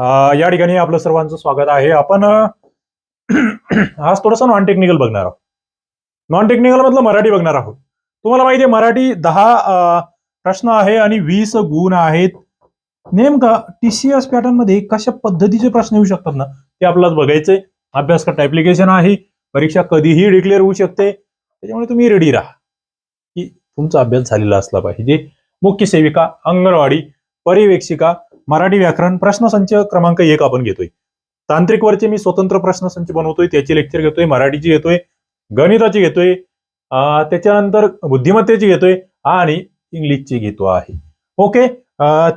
या ठिकाणी आपलं सर्वांचं स्वागत आहे. आपण आज थोडंसं नॉन टेक्निकल बघणार आहोत. नॉन टेक्निकल मधलं मराठी बघणार आहोत. तुम्हाला माहिती आहे मराठी दहा प्रश्न आहे आणि वीस गुण आहेत. नेमका टीसीएस पॅटर्नमध्ये कशा पद्धतीचे प्रश्न येऊ शकतात ना ते आपल्याला बघायचे अभ्यास करता ऍप्लिकेशन आहे परीक्षा कधीही डिक्लेअर होऊ शकते. त्याच्यामुळे तुम्ही रेडी राहा. की तुमचा अभ्यास झालेला असला पाहिजे. मुख्य सेविका अंगणवाडी पर्यवेक्षिका मराठी व्याकरण प्रश्नसंच क्रमांक एक आपण घेतोय. तांत्रिक वरचे मी स्वतंत्र प्रश्नसंच बनवतोय त्याचे लेक्चर घेतोय मराठीची घेतोय गणिताची घेतोय त्याच्यानंतर बुद्धिमत्तेची घेतोय आणि इंग्लिशची घेतो आहे. ओके?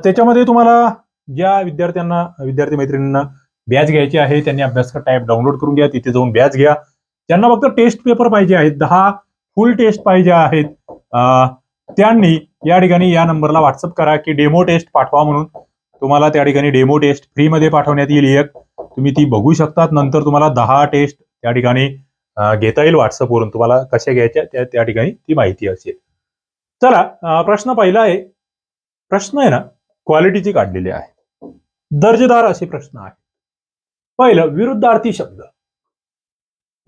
त्याच्यामध्ये तुम्हाला ज्या विद्यार्थ्यांना विद्यार्थी मैत्रिणींना बॅच घ्यायची आहे त्यांनी अभ्यासक्रम टाईप डाउनलोड करून घ्या तिथे जाऊन बॅच घ्या. त्यांना फक्त टेस्ट पेपर पाहिजे आहेत दहा फुल टेस्ट पाहिजे आहेत. त्यांनी या ठिकाणी या नंबरला व्हॉट्सअप करा की डेमो टेस्ट पाठवा म्हणून. तुम्हाला त्या ठिकाणी डेमो टेस्ट फ्रीमध्ये पाठवण्यात येईल. एक तुम्ही ती बघू शकतात. नंतर तुम्हाला दहा टेस्ट त्या ठिकाणी घेता येईल व्हॉट्सअपवरून तुम्हाला कशा घ्यायच्या त्या त्या ठिकाणी ती माहिती असेल. चला प्रश्न पहिला आहे. प्रश्न आहे ना क्वालिटीची काढलेले आहे. दर्जेदार असे प्रश्न आहे पहिलं विरुद्धार्थी शब्द.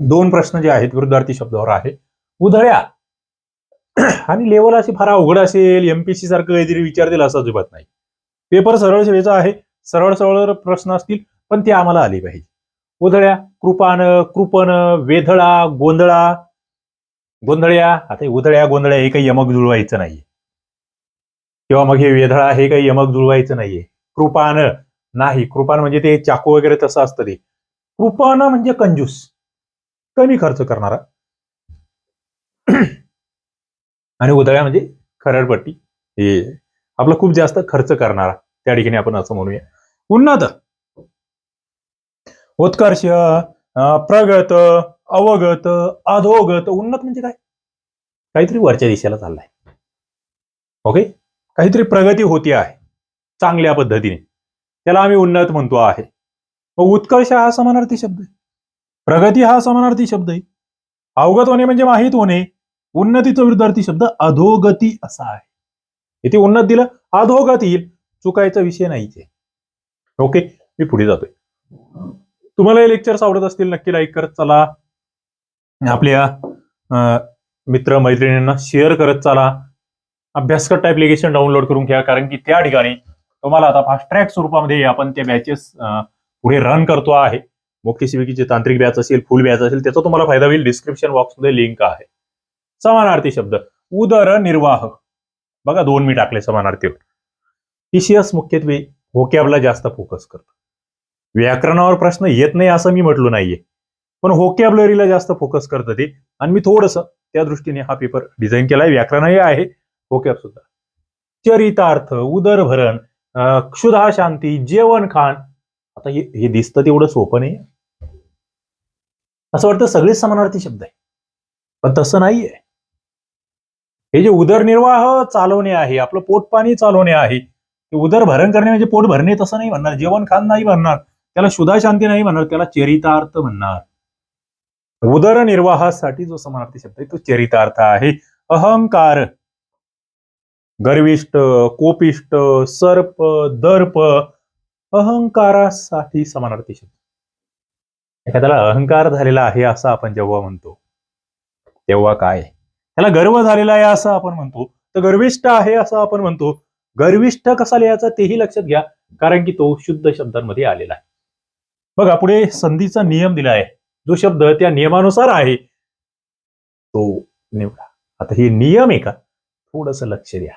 दोन प्रश्न जे आहेत विरुद्धार्थी शब्दावर आहे. उधळ्या. आणि लेवल अशी फार अवघड असेल एमपीसी सारखं काहीतरी विचारतील असं अजिबात नाही. पेपर सरळ सेवेचा आहे सरळ सरळ प्रश्न असतील पण ते आम्हाला आले पाहिजे. उधळ्या कृपान कृपन वेधळा गोंधळा. गोंधळ्या आता उधळ्या गोंधळ्या हे काही यमक जुळवायचं नाहीये. किंवा मग हे वेधळा हे काही यमक जुळवायचं नाहीये. कृपान नाही कृपान म्हणजे ते चाकू वगैरे तसं असतं ते. कृपान म्हणजे कंजूस. कमी खर्च करणारा. आणि उधळ्या म्हणजे खरडपट्टी. हे आपला खूप जास्त खर्च करणारा. त्या ठिकाणी आपण असं म्हणूया. उन्नत. उत्कर्ष अं, प्रगत अवगत अधोगत. उन्नत म्हणजे काय? काहीतरी वरच्या दिशेला चाललाय. ओके काहीतरी प्रगती होती आहे. चांगल्या पद्धतीने. त्याला आम्ही उन्नत म्हणतो आहे. मग उत्कर्ष हा समानार्थी शब्द आहे. प्रगती हा समानार्थी शब्द आहे. अवगत होणे म्हणजे माहीत होणे. उन्नतीचा विरुद्धार्थी शब्द अधोगती असा आहे. इथे उन्नत दिलं अधोगत येईल चुकायचा विषय नाहीच आहे ओके मी पुढे जातोय. तुम्हाला हे लेक्चर्स आवडत असतील नक्की लाईक करत चला. आपल्या मित्र मैत्रिणींना शेअर करत चला. अभ्यासकट ऍप्लिकेशन डाउनलोड करून घ्या कारण की त्या ठिकाणी तुम्हाला आता फास्ट ट्रॅक स्वरूपामध्ये आपण ते बॅचेस पुढे रन करतो आहे. मुख्य सेविकीचे तांत्रिक बॅच असेल फुल बॅच असेल त्याचा तुम्हाला फायदा होईल. डिस्क्रिप्शन बॉक्समध्ये लिंक आहे. समानार्थी शब्द. उदरनिर्वाह. बघा दोन मी टाकले समानार्थीवर. टीसीएस मुख्यत्वे होकॅबला जास्त फोकस करतो. व्याकरणावर प्रश्न येत नाही असं मी म्हटलो नाहीये. पण होकॅबलरीला जास्त फोकस करतं ते. आणि मी थोडस त्या दृष्टीने हा पेपर डिझाईन केलाय. व्याकरणही आहे. होकॅब सुद्धा. चरितार्थ उदरभरण क्षुधा शांती जेवण खाण. आता हे हे दिसतं तेवढं सोपं नाही असं वाटतं सगळेच समानार्थी शब्द आहे. पण तसं नाहीये. हे जे उदरनिर्वाह चालवणे आहे आपलं पोट पाणी चालवणे आहे उदर उदरभरण करणे म्हणजे पोट भरणे तसं नाही म्हणणार. जेवण खान नाही म्हणणार. त्याला शुद्धा शांती नाही म्हणणार त्याला चरितार्थ म्हणणार. उदरनिर्वाहासाठी जो समानार्थी शब्द आहे तो चरितार्थ आहे. अहंकार गर्विष्ट कोपिष्ट सर्प दर्प अहंकारासाठी समानार्थी शब्द. एखाद्याला अहंकार झालेला आहे असं आपण जेव्हा म्हणतो तेव्हा काय? त्याला गर्व झालेला आहे असं आपण म्हणतो. तर गर्विष्ठ आहे असं आपण म्हणतो. गर्विष्ठ कसा लिहायचा तेही लक्षात घ्या. कारण की तो शुद्ध शब्दांमध्ये आलेला आहे. बघा पुढे संधीचा नियम दिला आहे. जो शब्द त्या नियमानुसार आहे तो निवडा. आता हे नियम आहे का? थोडस लक्ष द्या.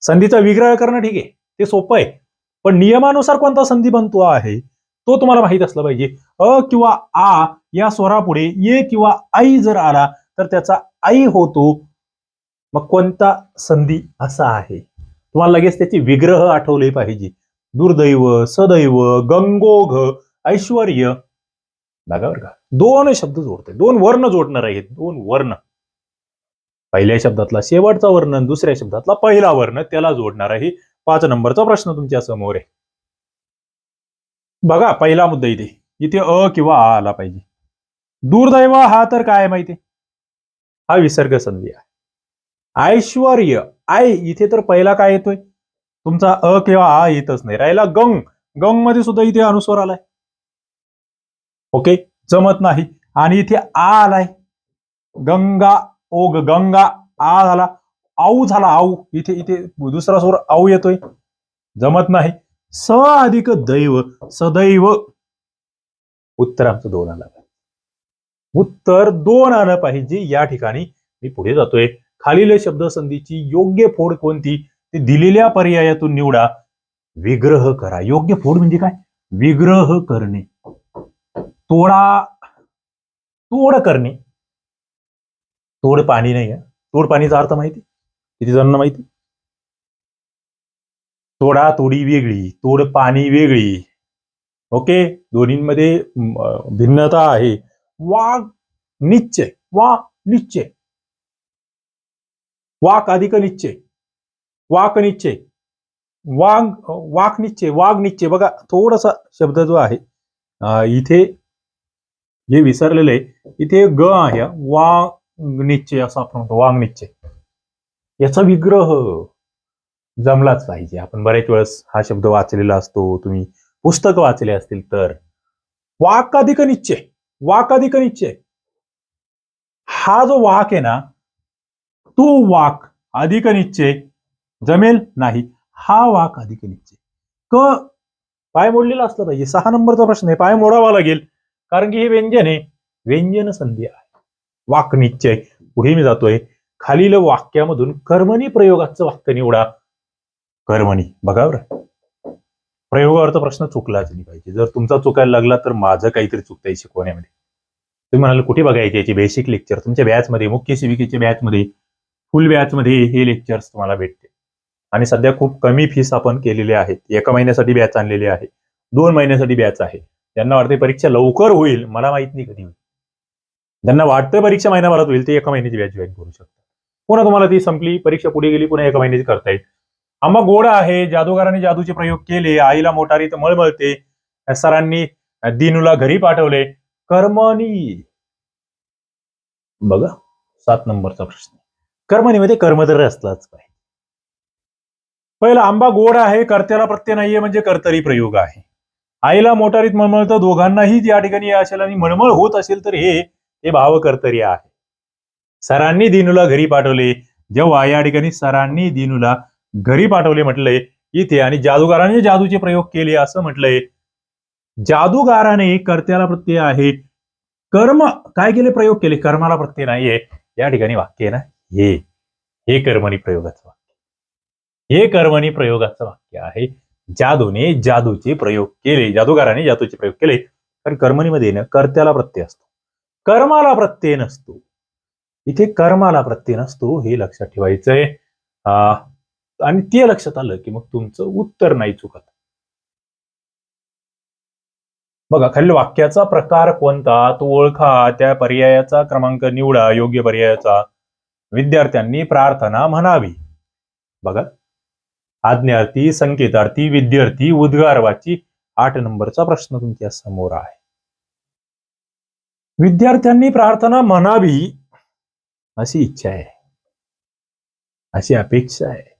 संधीचा विग्रह करणं ठीक आहे. ते सोपं आहे. पण नियमानुसार कोणता संधी बनतो आहे? तो तुम्हाला माहीत असला पाहिजे. अ किंवा आ या स्वरापुढे ये किंवा आई जर आला तर त्याचा आई होतो मग कोणता संधी असा आहे? तुम्हाला लगेच त्याचे विग्रह आठवले पाहिजे. दुर्दैव सदैव गंगोघ ऐश्वर बघा बरं का. दोन शब्द जोडते दोन वर्ण जोडणार आहेत. दोन वर्ण. पहिल्या शब्दातला शेवटचा वर्ण दुसऱ्या शब्दातला पहिला वर्ण त्याला जोडणार आहे. पाच नंबरचा प्रश्न तुमच्यासमोर आहे. बघा पहिला मुद्दा इथे. इथे अ किंवा आ आला पाहिजे. दुर्दैव हा तर काय माहिती हा विसर्ग संधी आहे. ऐश्वर्य आय इथे तर पहिला काय येतोय? तुमचा अ किंवा आ येतच नाही. राहिला गंग. गंगमध्ये सुद्धा इथे अनुस्वर आलाय. ओके? जमत नाही. आणि इथे आ आलाय. गंगा ओग गंगा आ झाला. आऊ झाला आऊ इथे इथे दुसरा स्वर आऊ येतोय. जमत नाही. स अधिक दैव. सदैव. उत्तर आमचं दोन आलं. उत्तर दोन आलं पाहिजे. या ठिकाणी मी पुढे जातोय. खालील शब्दसंधीची योग्य फोड कोणती? ते दिलेल्या पर्यायातून निवडा. विग्रह करा. योग्य फोड म्हणजे काय? विग्रह करणे. तोडा तोड करणे. तोड पाणी नाही आहे. तोड पाणीचा अर्थ माहिती? किती जणांना माहिती? तोडा तोडी वेगळी तोड पाणी वेगळी. ओके? दोन्हीमध्ये भिन्नता आहे. वाघ निश्चय वा निश्चय. वाक अधिक निश्चय. वाक निश्चय. वाघ वाक निश्चय वाघ निश्चय. बघा थोडासा शब्द जो आहे इथे जे विसरलेले इथे ग आहे. वाघ निश्चय असं आपण म्हणतो वाघ निश्चय. याचा विग्रह जमलाच पाहिजे. आपण बऱ्याच वेळेस हा शब्द वाचलेला असतो. तुम्ही पुस्तक वाचले असतील तर. वाक अधिक निश्चय. वाक अधिक निश्चय. हा जो वाक आहे ना तो वाक अधिक निश्चय जमेल नाही. हा वाक अधिक निश्चय. क पाय मोडलेला असला पाहिजे. सहा नंबरचा प्रश्न आहे. पाय मोडावा लागेल. कारण की हे व्यंजन आहे. व्यंजन संधी आहे. वाक निश्चय. पुढे मी जातोय. खालील वाक्यामधून कर्मणी प्रयोगाचं वाक्य निवडा. कर्मणी. बघा बरं. प्रयोगार्थ प्रश्न चुकलाच नाही पाहिजे. जर तुमचा चुकायला लागला तर माझं काहीतरी चुकतंय शिकवण्यामध्ये. तुम्ही म्हणाल कुठे बघायचे याचे बेसिक लेक्चर तुमच्या बॅचमध्ये मुख्य सेविकेच्या बॅचमध्ये फुल बॅचमध्ये हे लेक्चर्स तुम्हाला भेटते. आणि सध्या खूप कमी फीस आपण केलेले आहेत. एका महिन्यासाठी बॅच आणलेली आहे. दोन महिन्यासाठी बॅच आहे. त्यांना वाटते परीक्षा लवकर होईल. मला माहीत नाही कधी होईल. ज्यांना वाटतं परीक्षा महिन्याभरात होईल. ते एका महिन्याची बॅच जॉईन करू शकतात. पुन्हा तुम्हाला ती संपली. परीक्षा पुढे गेली पुन्हा एका महिन्याची करता येईल. आंबा गोड आहे जादूगारांनी जादूचे प्रयोग केले आईला मोटारीत मळमळते सरांनी दिनूला घरी पाठवले. कर्मणी. बघा सात नंबरचा प्रश्न. कर्मणीमध्ये कर्म तर असलाच पाहिजे. पहिला आंबा गोड आहे कर्त्याला प्रत्यय नाहीये म्हणजे कर्तरी प्रयोग आहे. आईला मोटारीत मळमळतं दोघांनाही या ठिकाणी असेल आणि मळमळ होत असेल तर हे हे भाव कर्तरी आहे. सरांनी दिनूला घरी पाठवले. जेव्हा या ठिकाणी सरांनी दिनूला घरी पाठवले म्हटलंय इथे आणि जादूगाराने जादूचे प्रयोग केले असं म्हटलंय. जादूगाराने कर्त्याला प्रत्यय आहे. कर्म काय केले? प्रयोग केले. कर्माला प्रत्यय नाहीये. या ठिकाणी वाक्य आहे ना? हे. हे कर्मणी प्रयोगाचं वाक्य. हे कर्मणी प्रयोगाचं वाक्य आहे. जादूने जादूचे प्रयोग केले. जादूगाराने जादूचे प्रयोग केले. कारण कर्मणीमध्ये ना कर्त्याला प्रत्यय असतो. कर्माला प्रत्यय नसतो. इथे कर्माला प्रत्यय नसतो हे लक्षात ठेवायचंय. आणि ते लक्षात आलं की मग तुमचं उत्तर नाही चुकत. बघा खालील वाक्याचा प्रकार कोणता? तो ओळखा त्या पर्यायाचा क्रमांक निवडा योग्य पर्यायाचा. विद्यार्थ्यांनी प्रार्थना म्हणावी. बघा. आज्ञार्थी संकेतार्थी विद्यार्थी उद्गारवाची आठ नंबरचा प्रश्न तुमच्यासमोर आहे. विद्यार्थ्यांनी प्रार्थना म्हणावी अशी इच्छा आहे. अशी अपेक्षा आहे.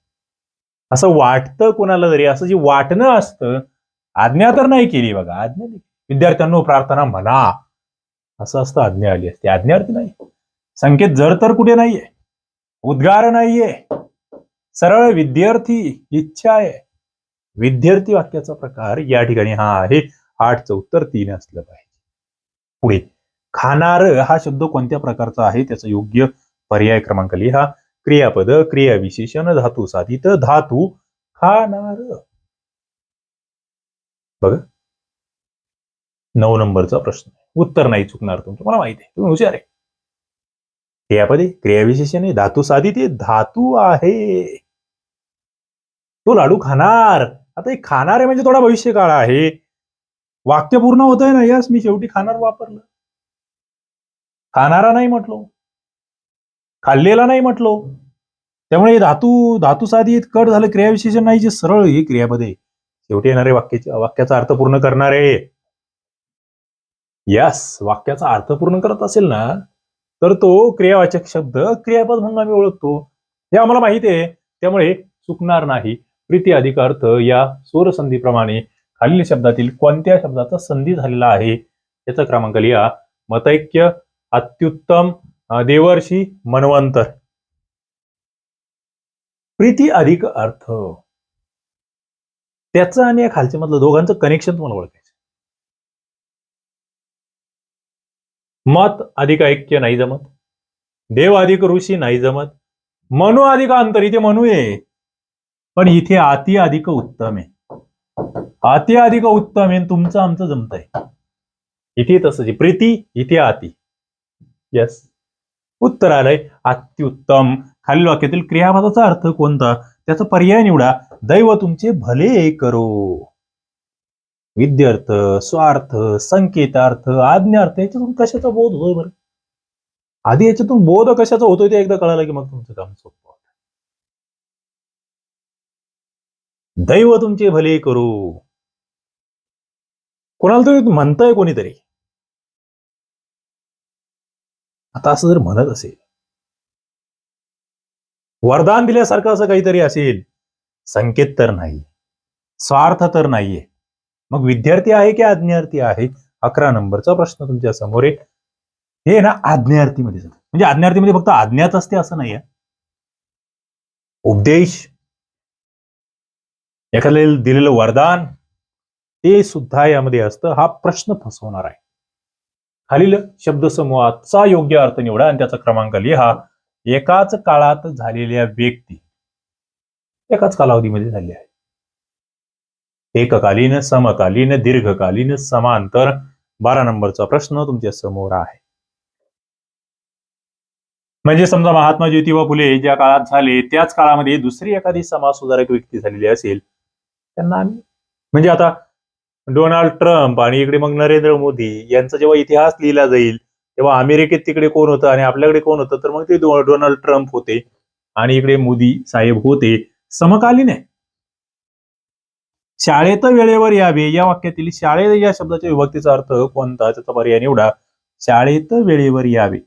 असं वाटतं कोणाला तरी असं जे वाटणं असतं आज्ञा तर नाही केली बघा आज्ञा नाही. विद्यार्थ्यांनो प्रार्थना म्हणा. असं असतं आज्ञा आली असते. आज्ञार्थी नाही. संकेत जर तर कुठे नाहीये. उद्गार नाहीये. सरळ विद्यार्थी इच्छा आहे. विद्यार्थी वाक्याचा प्रकार या ठिकाणी हा आहे. आठचं उत्तर तीन असलं पाहिजे. पुढे. खाणार हा शब्द कोणत्या प्रकारचा आहे? त्याचा योग्य पर्याय क्रमांक लिहा. क्रियापद क्रियाविशेषण धातू साधित धातू खाणार. बघा. नऊ नंबरचा प्रश्न उत्तर नाही चुकणार तुमचं. मला माहिती आहे. तुम्ही हुशार आहे. क्रियापदे क्रियाविशेषण आहे धातू साधित धातू आहे. तो लाडू खाणार. आता हे खाणार आहे म्हणजे थोडा भविष्य काळ आहे. वाक्य पूर्ण होत आहे ना यास. मी शेवटी खाणार वापरलं. खाणारा नाही म्हटलो. खाल्लेला नाही म्हटलो. त्यामुळे धातू धातू साधी कट झालं. क्रियाविशेषण नाही जे सरळ हे क्रियामध्ये शेवटी येणारे वाक्याचे वाक्याचा अर्थ पूर्ण करणारे यस वाक्याचा अर्थ पूर्ण करत असेल ना तर तो क्रियावाचक शब्द क्रियापद म्हणून आम्ही ओळखतो. हे आम्हाला माहिती आहे. त्यामुळे चुकणार नाही. प्रीती अधिक अर्थ या स्वरसंधीप्रमाणे खालील शब्दातील कोणत्या शब्दाचा संधी झालेला आहे? याचा क्रमांक लिहा. मतैक्य अत्युत्तम देवर्षी मनवंतर. प्रीती अधिक अर्थ. त्याचं आणि या खालच्या मधलं दोघांचं कनेक्शन तुम्हाला ओळखायचं. मत अधिक ऐक्य नाही जमत. देव अधिक ऋषी नाही जमत. मनु अधिक अंतर इथे मनु आहे पण इथे अति अधिक उत्तम आहे अति अधिक उत्तम आहे तुमचं आमचं जमत आहे इथे तसंच आहे. प्रीती इथे अति यस उत्तर आलंय अत्युत्तम. खालील वाक्यातील क्रियापदाचा अर्थ कोणता? त्याचा पर्याय निवडा. दैव तुमचे भले करो. विद्यार्थ स्वार्थ संकेतार्थ आज्ञार्थ याच्यातून कशाचा बोध होतोय बरं? आधी याच्यातून बोध कशाचा होतोय ते एकदा कळालं की मग तुमचं काम सोपं दैव तुमचे भले करू. कोणाला तरी म्हणताय कोणीतरी. आता असं जर म्हणत असेल वरदान दिल्यासारखं असं काहीतरी असेल संकेत तर नाही स्वार्थ तर नाहीये. मग विद्यार्थी आहे की आज्ञार्थी आहे? अकरा नंबरचा प्रश्न तुमच्यासमोर आहे. हे ना आज्ञार्थीमध्ये म्हणजे आज्ञार्थीमध्ये फक्त आज्ञाच असते असं नाहीये उपदेश एखाद्याला दिलेलं वरदान ते सुद्धा यामध्ये असतं. हा प्रश्न फसवणार आहे. खालील शब्दसमूहाचा योग्य अर्थ निवडा आणि त्याचा क्रमांक लिहा. एकाच काळात झालेल्या व्यक्ती एकाच कालावधीमध्ये झाली आहे. एककालीन समकालीन दीर्घकालीन समांतर. बारा नंबरचा प्रश्न तुमच्यासमोर आहे. म्हणजे समजा महात्मा ज्योतिबा फुले ज्या काळात झाले त्याच काळामध्ये दुसरी एखादी समाजसुधारक व्यक्ती झालेली असेल त्यांना आम्ही म्हणजे आता डोनाल्ड ट्रम्प आणि इकडे मग नरेंद्र मोदी यांचा जेव्हा इतिहास लिहिला जाईल तेव्हा अमेरिकेत तिकडे कोण होतं आणि आपल्याकडे कोण होतं तर मग ते डोनाल्ड ट्रम्प होते आणि इकडे मोदी साहेब होते. समकालीन आहे. शाळेत वेळेवर यावे या वाक्यातील शाळेत या शब्दाच्या विभक्तीचा अर्थ कोणता? त्याचा पर्याय निवडा. शाळेत वेळेवर यावे.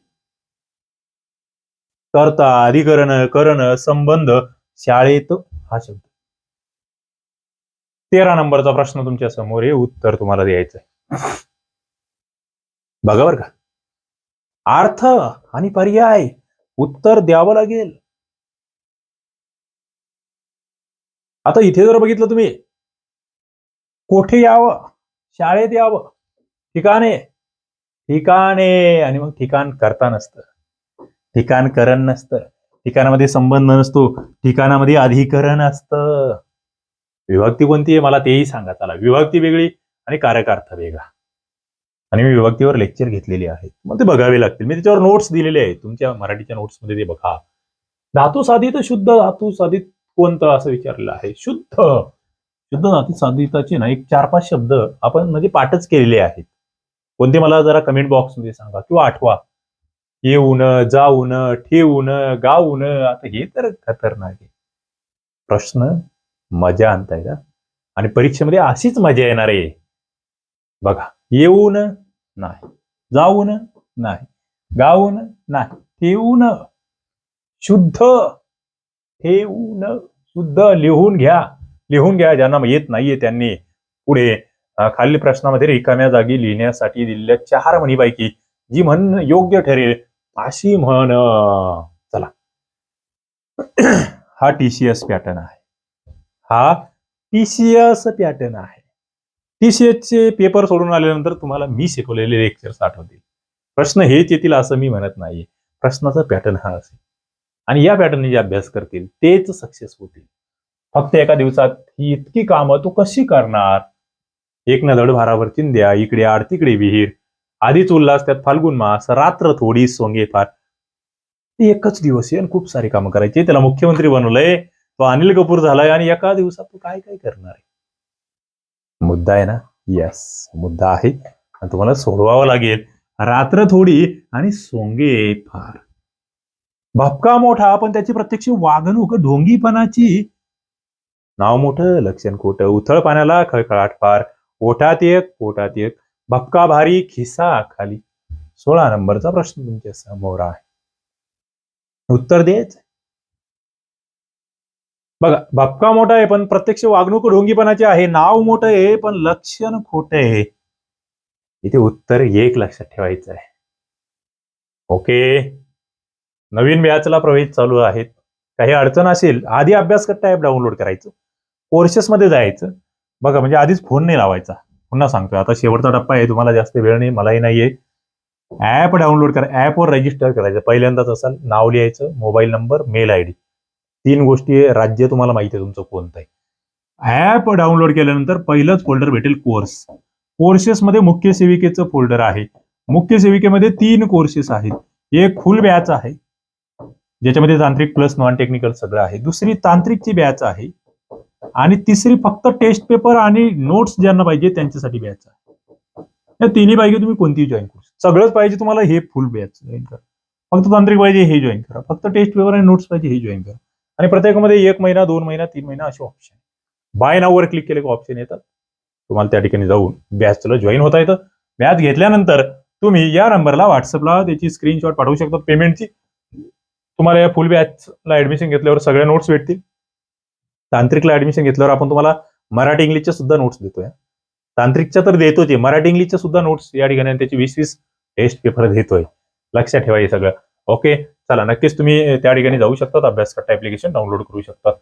करता अधिकरण करण संबंध शाळेत हा शब्द. तेरा नंबरचा प्रश्न तुमच्यासमोर आहे उत्तर तुम्हाला द्यायचं आहे. बघा बर का. अर्थ आणि पर्याय उत्तर द्यावं लागेल. आता इथे जर बघितलं तुम्ही कोठे यावं? शाळेत यावं? ठिकाणे? ठिकाणे. आणि मग ठिकाण करता नसतं. ठिकाण करण नसतं. ठिकाणामध्ये संबंध नसतो. ठिकाणामध्ये अधिकरण असतं. विभक्ती कोणती आहे? मला तेही सांगा. चला. विभक्ती वेगळी आणि कारकार्थ वेगळा. आणि मी विभक्तीवर लेक्चर घेतलेले आहेत. मग ते बघावे लागतील. मी त्याच्यावर नोट्स दिलेले आहेत. तुमच्या मराठीच्या नोट्समध्ये ते बघा. धातू साधित शुद्ध धातू साधित कोणतं? असं विचारलेलं आहे. शुद्ध. शुद्ध धातू साधिताचे ना एक चार पाच शब्द आपण म्हणजे पाठच केलेले आहेत. कोणते मला जरा कमेंट बॉक्समध्ये सांगा किंवा आठवा. येऊन जाऊन ठेवून गाऊन. आता हे तर खतरनाक आहे. प्रश्न मजा आणताय का? आणि परीक्षेमध्ये अशीच मजा येणार आहे. बघा येऊन नाही जाऊन नाही गाऊन नाही ठेवून शुद्ध ठेवून शुद्ध लिहून घ्या. लिहून घ्या ज्यांना येत नाहीये त्यांनी पुढे खालील प्रश्नामध्ये रिकाम्या जागी लिहिण्यासाठी दिलेल्या चार म्हणीपैकी जी म्हण योग्य ठरेल अशी म्हण. चला. हा टीसीएस पॅटर्न आहे. हा टीसीएस पॅटर्न आहे. TCS चे पेपर सोडून आल्यानंतर तुम्हाला मी शिकवलेले लेक्चर्स आठवतील. प्रश्न हेच येतील असं मी म्हणत नाही प्रश्नाचा पॅटर्न हा असेल. आणि या पॅटर्नने जे अभ्यास करतील तेच सक्सेस होतील. फक्त एका दिवसात ही इतकी कामं तू कशी करणार? एक न धड भारावर चिंध्या इकडे आड तिकडे विहीर. आधीच उल्हास त्यात फाल्गुन मास रात्र थोडी सोंगे फार. ते एकच दिवस आहे आणि खूप सारी कामं करायची. त्याला मुख्यमंत्री बनवलंय तो अनिल कपूर झालाय आणि एका दिवसात तू काय काय करणार आहे? मुद्दा आहे ना? यस मुद्दा आहे. आणि तुम्हाला सोडवावं लागेल. रात्र थोडी आणि सोंगे फार. भपका मोठा पण त्याची प्रत्यक्ष वागणूक ढोंगीपणाची. नाव मोठं लक्षण खोटं उथळ पाण्याला खळखळाट फार ओठात एक पोटात एक. भपका भारी खिसा खाली. सोळा नंबरचा प्रश्न तुमच्यासमोर आहे. उत्तर द्यायचं? बघा बापका मोठा आहे पण प्रत्यक्ष वागणूक ढोंगीपणाची आहे. नाव मोठं आहे पण लक्षण खोट आहे. इथे उत्तर एक लक्षात ठेवायचं आहे. ओके. नवीन बॅचला प्रवेश चालू आहेत. काही अडचण असेल आधी अभ्यास करता ॲप डाउनलोड करायचं. कोर्सेसमध्ये जायचं. बघा म्हणजे आधीच फोन नाही लावायचा. पुन्हा सांगतोय आता शेवटचा टप्पा आहे तुम्हाला जास्त वेळ नाही मलाही नाहीये. ॲप डाउनलोड करा ॲपवर रजिस्टर करायचं. पहिल्यांदाच असाल नाव लिहायचं mobile number mail I D तीन गोष्टी आहे. राज्य तुम्हाला माहिती आहे तुमचं कोणतं आहे ॲप डाउनलोड केल्यानंतर पहिलंच फोल्डर भेटेल कोर्स कोर्सेसमध्ये मुख्य सेविकेचं फोल्डर आहे. मुख्य सेविकेमध्ये तीन कोर्सेस आहेत. एक फुल बॅच आहे. ज्याच्यामध्ये तांत्रिक प्लस नॉन टेक्निकल सगळं आहे. दुसरी तांत्रिकची बॅच आहे. आणि तिसरी फक्त टेस्ट पेपर आणि नोट्स ज्यांना पाहिजे त्यांच्यासाठी बॅच आहे. या तिन्ही पाहिजे तुम्ही कोणतीही जॉईन करू सगळंच पाहिजे तुम्हाला हे फुल बॅच जॉईन करा. फक्त तांत्रिक पाहिजे हे जॉईन करा. फक्त टेस्ट पेपर आणि नोट्स पाहिजे हे जॉईन करा. आणि प्रत्येकामध्ये एक महिना दोन महिना तीन महिना असे ऑप्शन बाय नाववर क्लिक केले की ऑप्शन येतात. तुम्हाला त्या ठिकाणी जाऊन बॅचला जॉईन होता येतं. बॅच घेतल्यानंतर तुम्ही या नंबरला व्हॉट्सअपला त्याची स्क्रीनशॉट पाठवू शकता पेमेंटची तुम्हाला या फुल बॅचला ऍडमिशन घेतल्यावर सगळ्या नोट्स भेटतील. तांत्रिकला ऍडमिशन घेतल्यावर आपण तुम्हाला मराठी इंग्लिशच्या सुद्धा नोट्स देतोय. तांत्रिकच्या तर देतोच आहे. मराठी इंग्लिशच्या सुद्धा नोट्स या ठिकाणी त्याची वीस वीस टेस्ट पेपर देतोय. लक्षात ठेवा हे सगळं. ओके चला नक्कीच तुम्ही त्या ठिकाणी जाऊ शकतात अभ्यास ऍप्लिकेशन डाउनलोड करू शकतात.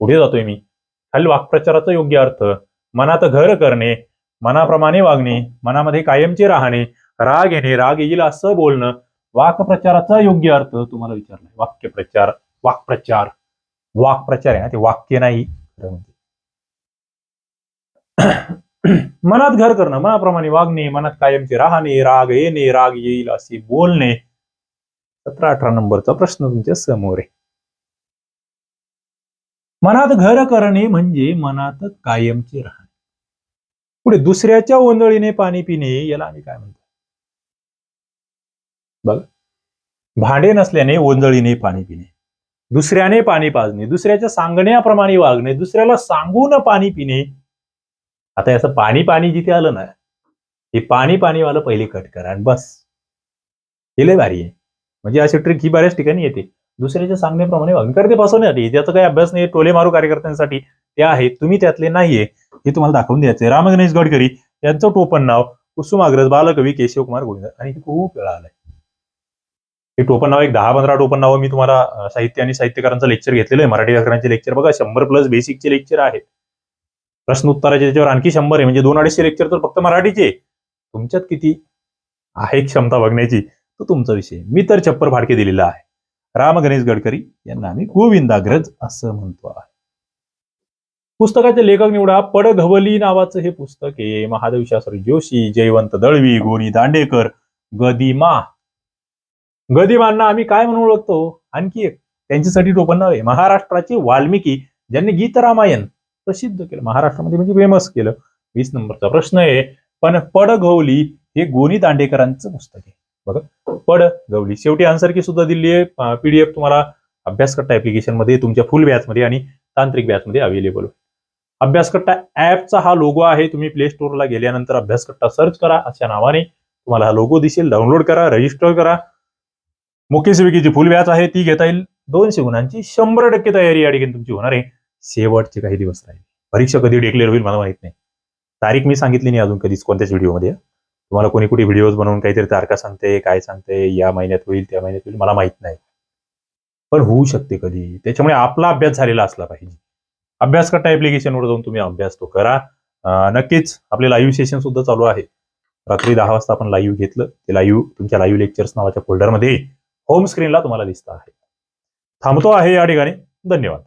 पुढे जातोय मी. खाली वाक्प्रचाराचा योग्य अर्थ मनात घर करणे मनाप्रमाणे वागणे मनामध्ये कायमचे राहणे राग येणे राग येईल असं बोलणं वाक्प्रचाराचा योग्य अर्थ तुम्हाला विचारलाय. वाक्यप्रचार वाक्प्रचार वाक्प्रचार आहे ना ते वाक्य नाही. खरं म्हणजे. मनात घर करणं मनाप्रमाणे वागणे मनात कायमचे राहणे राग येणे राग येईल असे बोलणे सतरा अठरा नंबरचा प्रश्न तुमच्यासमोर आहे. मनात घर करणे म्हणजे मनात कायमचे राहणे. पुढे दुसऱ्याच्या ओंदळीने पाणी पिणे याला आम्ही काय म्हणतो? बघा. भांडे नसल्याने ओंजळीने पाणी पिणे. दुसऱ्याने पाणी पाजणे दुसऱ्याच्या सांगण्याप्रमाणे वागणे दुसऱ्याला सांगून पाणी पिणे. आता याचं पाणी पाणी जिथे आलं ना हे पाणी पाणीवालं पहिले कट करा आणि बस. हे भारी आहे. म्हणजे अशी ट्रिक ही बऱ्याच ठिकाणी येते. दुसऱ्याच्या सांगण्याप्रमाणे वागणे ते फसवण्यासाठी त्याचा काही अभ्यास नाही. टोले मारू कार्यकर्त्यांसाठी ते आहेत. तुम्ही त्यातले नाहीये. हे तुम्हाला दाखवून द्यायचे राम गणेश गडकरी यांचं टोपण नाव कुसुमाग्रज बालकवी केशवकुमार गोविंद. आणि हे खूप वेळा आलंय. हे टोपण नाव एक दहा पंधरा टोपण नाव मी तुम्हाला साहित्य आणि साहित्यकारांचं लेक्चर घेतलेलं आहे. मराठी व्याकरणाचे लेक्चर बघा. शंभर प्लस बेसिकचे लेक्चर आहेत. प्रश्न उत्तराचे त्याच्यावर आणखी शंभर आहे. म्हणजे दोन अडीचशे लेक्चर तर फक्त मराठीचे. तुमच्यात किती आहे क्षमता बघण्याची? तो तुमचा विषय. मी तर छप्पर फाडके दिलेला आहे. राम गणेश गडकरी यांना आम्ही गोविंदाग्रज असं म्हणतो आहे. पुस्तकाचे लेखक निवडा. पडघवली नावाचं हे पुस्तक आहे. महादेव शास्त्री जोशी जयवंत दळवी गोरी दांडेकर गदिमा. गदिमांना आम्ही काय म्हणून ओळखतो? आणखी एक. त्यांच्यासाठी टोपण नाव आहे महाराष्ट्राची वाल्मिकी ज्यांनी गीत रामायण प्रसिद्ध केलं. महाराष्ट्रामध्ये म्हणजे फेमस केलं. वीस नंबरचा प्रश्न आहे. पण पडघवली हे गोनी दांडेकरांचं पुस्तक आहे. बघा. पडघवली शेवटी आन्सर की सुद्धा दिली आहे. पीडीएफ तुम्हाला अभ्यासकट्टा करता ऍप्लिकेशनमध्ये तुमच्या फुल बॅचमध्ये आणि तांत्रिक बॅच मध्ये अवेलेबल अभ्यासकट्टा ऍपचा हा लोगो आहे. तुम्ही प्ले स्टोअरला गेल्यानंतर अभ्यासकट्टा सर्च करा अशा नावाने. तुम्हाला हा लोगो दिसेल. डाउनलोड करा रजिस्टर करा. मुख्य जी फुल बॅच आहे. ती घेता येईल. दोनशे गुणांची शंभर टक्के तयारी या ठिकाणी तुमची होणार आहे. शेवटचे काही दिवस राहील. परीक्षा कधी डिक्लेअर होईल मला माहीत नाही. तारीख मी सांगितली नाही अजून कधीच कोणत्याच व्हिडिओमध्ये तुम्हाला कोणी कुठे व्हिडिओज बनवून काहीतरी तारखा सांगते काय सांगते या महिन्यात होईल त्या महिन्यात होईल मला माहीत नाही. पण होऊ शकते कधी. त्याच्यामुळे आपला अभ्यास झालेला असला पाहिजे. अभ्यास करता ऍप्लिकेशनवर जाऊन तुम्ही अभ्यास तो करा. नक्कीच आपले लाईव्ह सेशन सुद्धा चालू आहे. रात्री दहा वाजता आपण लाईव्ह घेतलं. ते लाईव्ह तुमच्या लाईव्ह लेक्चर्स नावाच्या फोल्डरमध्ये होम स्क्रीनला तुम्हाला दिसत आहे. थांबतो आहे या ठिकाणी. धन्यवाद.